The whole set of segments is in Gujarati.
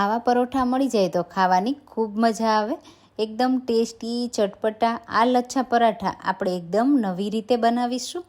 આવા પરોઠા મળી જાય તો ખાવાની ખૂબ મજા આવે. એકદમ ટેસ્ટી, ચટપટા, આ લચ્છા પરાઠા આપણે એકદમ નવી રીતે બનાવીશું.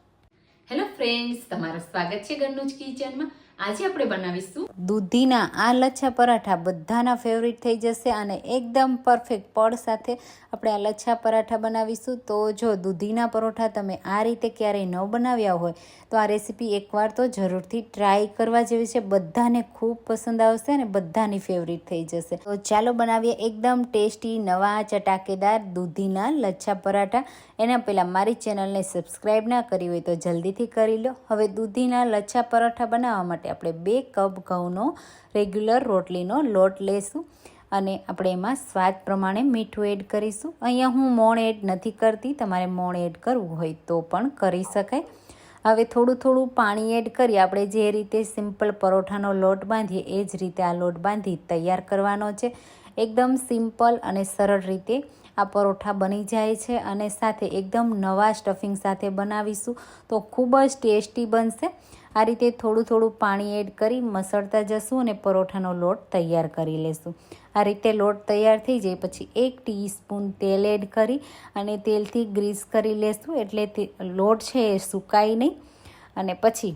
હેલો ફ્રેન્ડ્સ તમારું સ્વાગત છે ઘરનું કિચનમાં આજે આપણે બનાવીશું દૂધીના આ લચ્છા પરાઠા. બધાના ફેવરિટ થઈ જશે અને એકદમ પરફેક્ટ પડ સાથે આપણે આ લચ્છા પરાઠા બનાવીશું. તો જો દૂધીના પરોઠા તમે આ રીતે ક્યારેય ન બનાવ્યા હોય, તો આ રેસીપી એકવાર તો જરૂરથી ટ્રાય કરવા જેવી છે. બધાને ખૂબ પસંદ આવશે અને બધાની ફેવરિટ થઈ જશે. તો ચાલો બનાવીએ એકદમ ટેસ્ટી નવા ચટાકેદાર દૂધીના લચ્છા પરાઠા. એના પહેલાં મારી ચેનલને સબસ્ક્રાઈબ ના કરી હોય તો જલ્દીથી કરી લો. હવે દૂધીના લચ્છા પરાઠા બનાવવા માટે આપણે બે કપ ઘઉંનો રેગ્યુલર રોટલીનો લોટ લેશું અને આપણે એમાં સ્વાદ પ્રમાણે મીઠું એડ કરીશું. અહીંયા હું મોણ એડ નથી કરતી, તમારે મોણ એડ કરવું હોય તો પણ કરી શકાય. હવે થોડું થોડું પાણી એડ કરી આપણે જે રીતે સિમ્પલ પરોઠાનો લોટ બાંધીએ, એ જ રીતે આ લોટ બાંધી તૈયાર કરવાનો છે. એકદમ સિમ્પલ અને સરળ રીતે આ પરોઠા બની જાય છે અને સાથે એકદમ નવા સ્ટફિંગ સાથે બનાવીશું તો ખૂબ જ ટેસ્ટી બનશે. આ રીતે થોડું થોડું પાણી એડ કરી મસળતા જશું અને પરોઠાનો લોટ તૈયાર કરી લેશું. આ રીતે લોટ તૈયાર થઈ જાય પછી એક ટીસ્પૂન તેલ એડ કરી અને તેલથી ગ્રીસ કરી લેશું એટલે લોટ છે એ સુકાય નહીં. અને પછી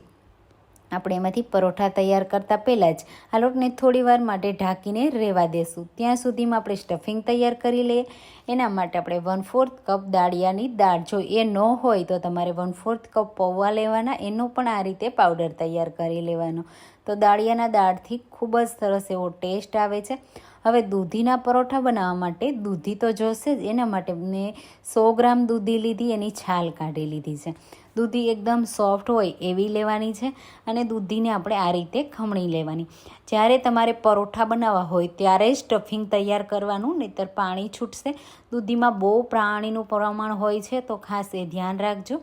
આપણે એમાંથી પરોઠા તૈયાર કરતાં પહેલાં જ આ લોટને થોડી વાર માટે ઢાંકીને રહેવા દેશું. ત્યાં સુધીમાં આપણે સ્ટફિંગ તૈયાર કરી લઈએ. એના માટે આપણે વન ફોર્થ કપ દાળિયાની દાળ. જો એ ન હોય તો તમારે વન ફોર્થ કપ પૌવા લેવાના. એનો પણ આ રીતે પાવડર તૈયાર કરી લેવાનો. તો દાળિયાના દાળથી ખૂબ જ સરસ એવો ટેસ્ટ આવે છે. હવે દૂધીના પરોઠા બનાવવા માટે દૂધી તો જોશે જ. એના માટે મેં સો ગ્રામ દૂધી લીધી, એની છાલ કાઢી લીધી છે. દૂધી એકદમ સોફ્ટ હોય એવી લેવાની છે અને દૂધીને આપણે આ રીતે ખમણી લેવાની. જ્યારે તમારે પરોઠા બનાવવા હોય ત્યારે જ સ્ટફિંગ તૈયાર કરવાનું, નહીંતર પાણી છૂટશે. દૂધીમાં બહુ પ્રાણીનું પ્રમાણ હોય છે તો ખાસ એ ધ્યાન રાખજો.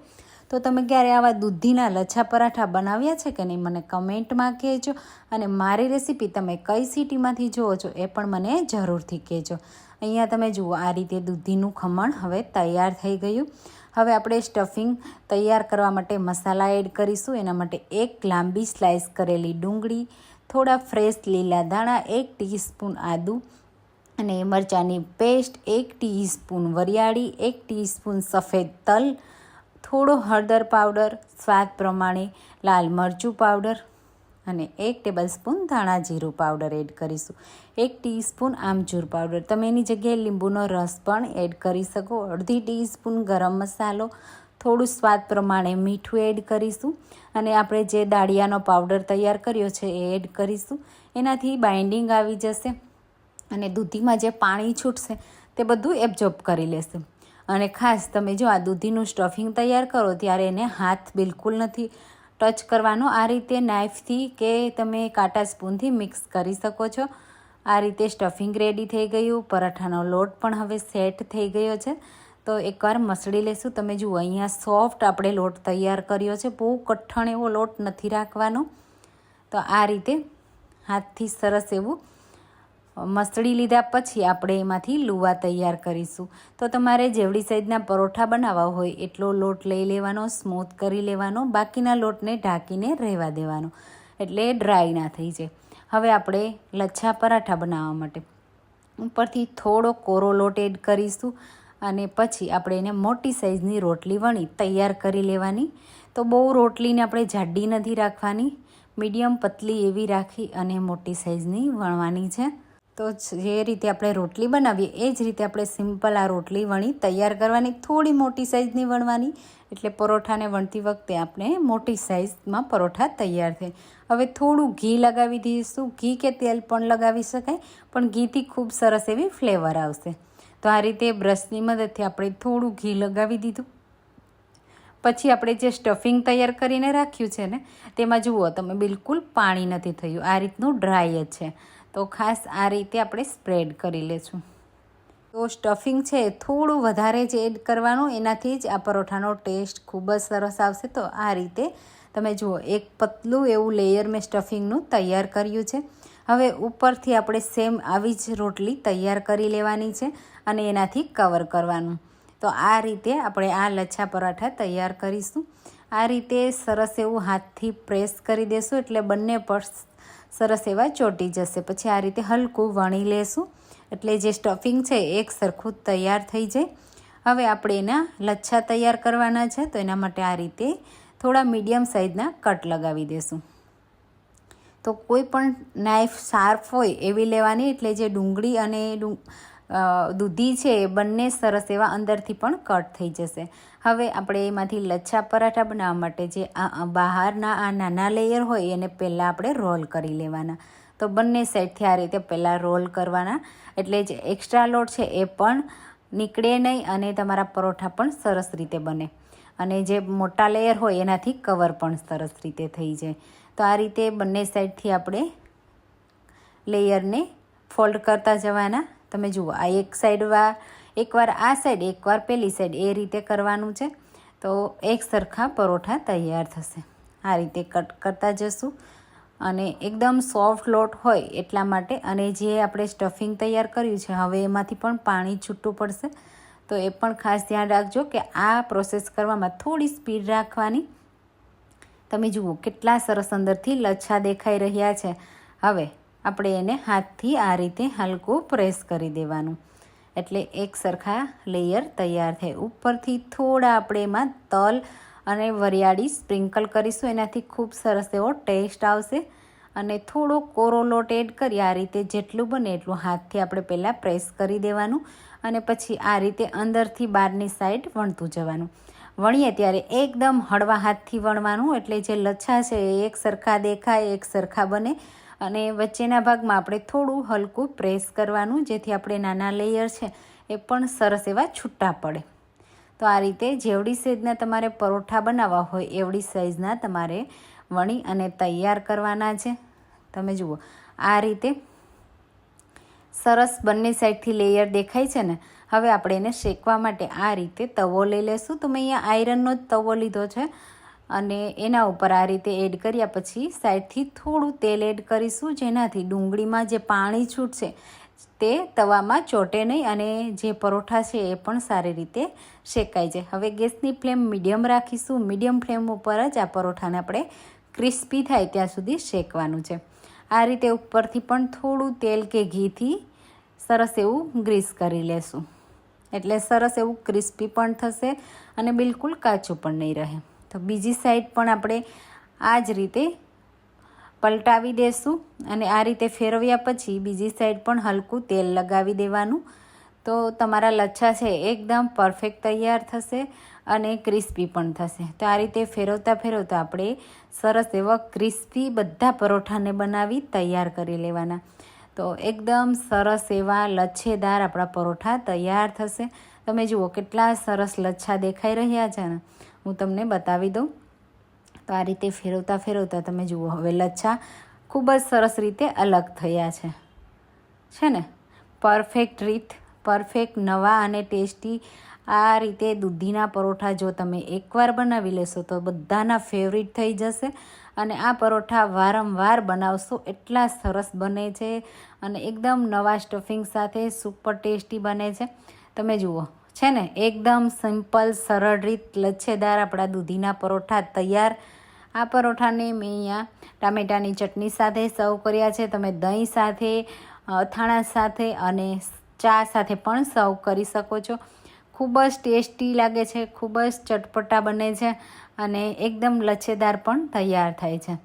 તો તમે ક્યારે આવા દૂધીના લચ્છા પરાઠા બનાવ્યા છે કે નહીં મને કમેન્ટમાં કહેજો અને મારી રેસીપી તમે કઈ સિટીમાંથી જુઓ છો એ પણ મને જરૂરથી કહેજો. અહીંયા તમે જુઓ આ રીતે દૂધીનું ખમણ હવે તૈયાર થઈ ગયું. હવે આપણે સ્ટફિંગ તૈયાર કરવા માટે મસાલા એડ કરીશું. એના માટે એક લાંબી સ્લાઇસ કરેલી ડુંગળી, થોડા ફ્રેશ લીલા દાણા એક ટીસ્પૂન આદું અને મરચાંની પેસ્ટ, એક ટીસ્પૂન વરિયાળી, એક ટીસ્પૂન સફેદ તલ, થોડો હળદર પાવડર, સ્વાદ પ્રમાણે લાલ મરચું પાવડર અને એક ટેબલ સ્પૂન ધાણા જીરું પાવડર એડ કરીશું. એક ટીસ્પૂન આમચૂર પાવડર. તમે એની જગ્યાએ લીંબુનો રસ પણ એડ કરી શકો. અડધી ટીસ્પૂન ગરમ મસાલો, થોડું સ્વાદ પ્રમાણે મીઠું એડ કરીશું અને આપણે જે દાળિયાનો પાવડર તૈયાર કર્યો છે એ એડ કરીશું. એનાથી બાઇન્ડિંગ આવી જશે અને દૂધીમાં જે પાણી છૂટશે તે બધું એબ્ઝોર્બ કરી લેશે. અને ખાસ તમે જો આ દૂધીનું સ્ટફિંગ તૈયાર કરો ત્યારે એને હાથ બિલકુલ નથી ટચ કરવાનો આ રીતે નાઇફથી કે તમે કાંટા સ્પૂનથી મિક્સ કરી શકો છો. આ રીતે સ્ટફિંગ રેડી થઈ ગયું. પરાઠાનો લોટ પણ હવે સેટ થઈ ગયો છે. તો એકવાર મસળી લેશું. તમે જુઓ, અહીંયા સોફ્ટ આપણે લોટ તૈયાર કર્યો છે. બહુ કઠણ એવો લોટ નથી રાખવાનો. તો આ રીતે હાથથી સરસ એવું મસળી લીધા પછી આપણે એમાંથી લુવા તૈયાર કરીશું. તો તમારે જેવડી સાઈઝના પરોઠા બનાવવા હોય એટલો લોટ લઈ લેવાનો, સ્મૂથ કરી લેવાનો, બાકીના લોટને ઢાંકીને રહેવા દેવાનો. એટલે ડ્રાય ના થઈ જાય. હવે આપણે લચ્છા પરાઠા બનાવવા માટે ઉપરથી થોડો કોરો લોટ એડ કરીશું અને પછી આપણે એને મોટી સાઈઝની રોટલી વણી તૈયાર કરી લેવાની. તો બહુ રોટલીને આપણે જાડી નથી રાખવાની, મીડિયમ પતલી એવી રાખી અને મોટી સાઈઝની વણવાની છે. તો જે રીતે આપણે રોટલી બનાવીએ, એ જ રીતે આપણે સિમ્પલ આ રોટલી વણી તૈયાર કરવાની, થોડી મોટી સાઇઝની વણવાની, એટલે પરોઠાને વણતી વખતે આપણે મોટી સાઇઝમાં પરોઠા તૈયાર થાય. હવે થોડું ઘી લગાવી દઈશું, ઘી કે તેલ પણ લગાવી શકાય, પણ ઘીથી ખૂબ સરસ એવી ફ્લેવર આવશે. તો આ રીતે બ્રશની મદદથી આપણે થોડું ઘી લગાવી દીધું. પછી આપણે જે સ્ટફિંગ તૈયાર કરીને રાખ્યું છે ને, તેમાં જુઓ, તમે બિલકુલ પાણી નથી થયું. આ રીતનું ડ્રાય જ છે. તો ખાસ આ રીતે આપણે સ્પ્રેડ કરી લેશું. તો સ્ટફિંગ છે થોડું વધારે જ એડ કરવાનું, એનાથી જ આ પરોઠાનો ટેસ્ટ ખૂબ જ સરસ આવશે. તો આ રીતે તમે જુઓ, એક પતલું એવું લેયર મેં સ્ટફિંગનું તૈયાર કર્યું છે. હવે ઉપરથી આપણે સેમ આવી જ રોટલી તૈયાર કરી લેવાની છે અને એનાથી કવર કરવાનું. તો આ રીતે આપણે આ લચ્છા પરાઠા તૈયાર કરીશું. આ રીતે સરસ એવું હાથથી પ્રેસ કરી દેશું એટલે બંને પર્સ સરસ એવા ચોટી જશે. પછી આ રીતે હલકું વણી લેશું. એટલે જે સ્ટફિંગ છે એક સરખું તૈયાર થઈ જાય. હવે આપણે એના લચ્છા તૈયાર કરવાના છે, તો એના માટે આ રીતે થોડા મીડિયમ સાઇઝના કટ લગાવી દેશું. તો કોઈ પણ નાઇફ શાર્પ હોય એવી લેવાની, એટલે જે ડુંગળી અને દૂધી છે એ બંને સરસ એવા અંદરથી પણ કટ થઈ જશે. હવે આપણે એમાંથી લચ્છા પરાઠા બનાવવા માટે જે બહારના આ નાના લેયર હોય એને પહેલાં આપણે રોલ કરી લેવાના. તો બંને સાઈડથી આ રીતે પહેલાં રોલ કરવાના. એટલે જે એક્સ્ટ્રા લોટ છે એ પણ નીકળે નહીં અને તમારા પરોઠા પણ સરસ રીતે બને. અને જે મોટા લેયર હોય એનાથી કવર પણ સરસ રીતે થઈ જાય. તો આ રીતે બંને સાઈડથી આપણે લેયરને ફોલ્ડ કરતા જવાના. તમે જુઓ, આ એક સાઈડ વા એકવાર આ સાઈડ એકવાર પેલી સાઈડ એ રીતે કરવાનું છે. તો એક સરખા પરોઠા તૈયાર થશે. આ રીતે કટ કરતા જશું. અને એકદમ સોફ્ટ લોટ હોય એટલા માટે, અને જે આપણે સ્ટફિંગ તૈયાર કર્યું છે, હવે એમાંથી પણ પાણી છૂટું પડશે. તો એ પણ ખાસ ધ્યાન રાખજો કે આ પ્રોસેસ કરવામાં થોડી સ્પીડ રાખવાની. તમે જુઓ કેટલા સરસ અંદરથી લચ્છા દેખાઈ રહ્યા છે. હવે આપણે એને હાથથી આ રીતે હલકું પ્રેસ કરી દેવાનું. એટલે એક સરખા લેયર તૈયાર થાય. ઉપરથી થોડા આપણે એમાં તલ અને વરિયાળી સ્પ્રિંકલ કરીશું. એનાથી ખૂબ સરસ એવો ટેસ્ટ આવશે. અને થોડો કોરો લોટ એડ કરી આ રીતે જેટલું બને એટલું હાથથી આપણે પહેલાં પ્રેસ કરી દેવાનું. અને પછી આ રીતે અંદરથી બહારની સાઈડ વણતું જવાનું. વણીએ ત્યારે એકદમ હળવા હાથથી વણવાનું. એટલે જે લચ્છા છે એ એક સરખા દેખાય, એક સરખા બને. અને વચ્ચેના ભાગમાં આપણે થોડું હલકું પ્રેસ કરવાનું, જેથી આપણે નાના લેયર છે એ પણ સરસ એવા છૂટા પડે. તો આ રીતે જેવડી સાઈઝના તમારે પરોઠા બનાવવા હોય, એવડી સાઈઝના તમારે વણી અને તૈયાર કરવાના છે. તમે જુઓ, આ રીતે સરસ બંને સાઈડથી લેયર દેખાય છે ને, હવે આપણે એને શેકવા માટે આ રીતે તવો લઈ લેશું. તો મેં અહીંયા આયરનનો જ તવો લીધો છે. અને એના ઉપર આ રીતે એડ કર્યા પછી સાઈડથી થોડું તેલ એડ કરીશું, જેનાથી ડુંગળીમાં જે પાણી છૂટશે તે તવામાં ચોટે નહીં અને જે પરોઠા છે એ પણ સારી રીતે શેકાઈ જાય. હવે ગેસની ફ્લેમ મીડિયમ રાખીશું. મીડિયમ ફ્લેમ ઉપર જ આ પરોઠાને આપણે ક્રિસ્પી થાય ત્યાં સુધી શેકવાનું છે. આ રીતે ઉપરથી પણ થોડું તેલ કે ઘીથી સરસ એવું ગ્રીસ કરી લેશું. એટલે સરસ એવું ક્રિસ્પી પણ થશે અને બિલકુલ કાચું પણ નહીં રહે. તો બીજી સાઈડ પણ આપણે આ જ રીતે પલટાવી દેશું અને આ રીતે ફેરવ્યા પછી બીજી સાઈડ પણ હલકું તેલ લગાવી દેવાનું. તો તમારા લચ્છા છે એકદમ પરફેક્ટ તૈયાર થશે અને ક્રિસ્પી પણ થશે. તો આ રીતે ફેરવતા ફેરવતા આપણે સરસ એવા ક્રિસ્પી બધા પરોઠાને બનાવી તૈયાર કરી લેવાના. તો એકદમ સરસ એવા લચ્છેદાર આપણા પરોઠા તૈયાર થશે. તમે જુઓ કેટલા સરસ લચ્છા દેખાઈ રહ્યા છે ને હું તમને બતાવી દઉં. તો આ રીતે ફેરવતા ફેરવતા તમે જુઓ, હવે લચ્છા ખૂબ જ સરસ રીતે અલગ થયા છે. છે ને? પરફેક્ટ રીત, પરફેક્ટ નવા અને ટેસ્ટી આ રીતે દૂધીના પરોઠા જો તમે એકવાર બનાવી લેશો તો બધાના ફેવરિટ થઈ જશે અને આ પરોઠા વારંવાર બનાવશો એટલા સરસ બને છે અને એકદમ નવા સ્ટફિંગ સાથે સુપર ટેસ્ટી બને છે. તમે જુઓ છે ને, એકદમ સિમ્પલ, સરળ રીત લચ્છેદાર આપણા દૂધીના પરોઠા તૈયાર. આ પરોઠાને મેં અહીંયા ટામેટાની ચટણી સાથે સર્વ કર્યા છે. તમે દહીં સાથે અથાણા સાથે અને ચા સાથે પણ સર્વ કરી શકો છો. ખૂબ જ ટેસ્ટી લાગે છે, ખૂબ જ ચટપટા બને છે અને એકદમ લચ્છેદાર પણ તૈયાર થાય છે.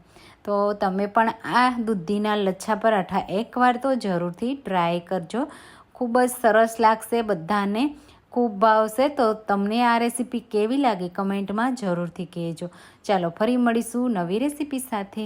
તો તમે પણ આ દૂધીના લચ્છા પરાઠા એકવાર તો જરૂરથી ટ્રાય કરજો. ખૂબ જ સરસ લાગશે બધાને. ખૂબ ભાવશે તો તમને આ રેસીપી કેવી લાગે કમેન્ટમાં જરૂરથી કહેજો. ચાલો ફરી મળીશું નવી રેસીપી સાથે.